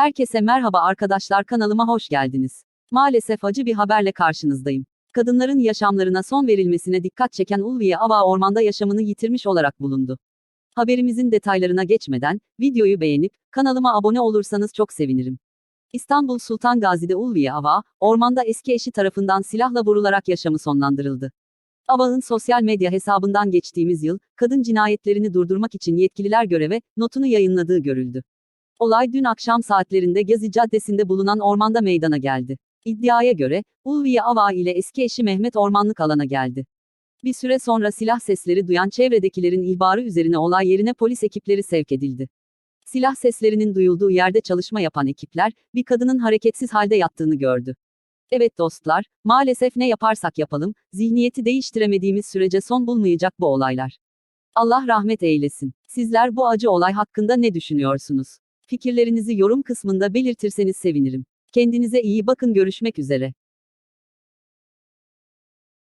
Herkese merhaba arkadaşlar kanalıma hoş geldiniz. Maalesef acı bir haberle karşınızdayım. Kadınların yaşamlarına son verilmesine dikkat çeken Ulviye Ava ormanda yaşamını yitirmiş olarak bulundu. Haberimizin detaylarına geçmeden, videoyu beğenip, kanalıma abone olursanız çok sevinirim. İstanbul Sultan Gazi'de Ulviye Ava, ormanda eski eşi tarafından silahla vurularak yaşamı sonlandırıldı. Ava'nın sosyal medya hesabından geçtiğimiz yıl, kadın cinayetlerini durdurmak için yetkililer göreve, notunu yayınladığı görüldü. Olay dün akşam saatlerinde Gezi Caddesi'nde bulunan ormanda meydana geldi. İddiaya göre, Ulviye Ava ile eski eşi Mehmet ormanlık alana geldi. Bir süre sonra silah sesleri duyan çevredekilerin ihbarı üzerine olay yerine polis ekipleri sevk edildi. Silah seslerinin duyulduğu yerde çalışma yapan ekipler, bir kadının hareketsiz halde yattığını gördü. Evet dostlar, maalesef ne yaparsak yapalım, zihniyeti değiştiremediğimiz sürece son bulmayacak bu olaylar. Allah rahmet eylesin. Sizler bu acı olay hakkında ne düşünüyorsunuz? Fikirlerinizi yorum kısmında belirtirseniz sevinirim. Kendinize iyi bakın görüşmek üzere.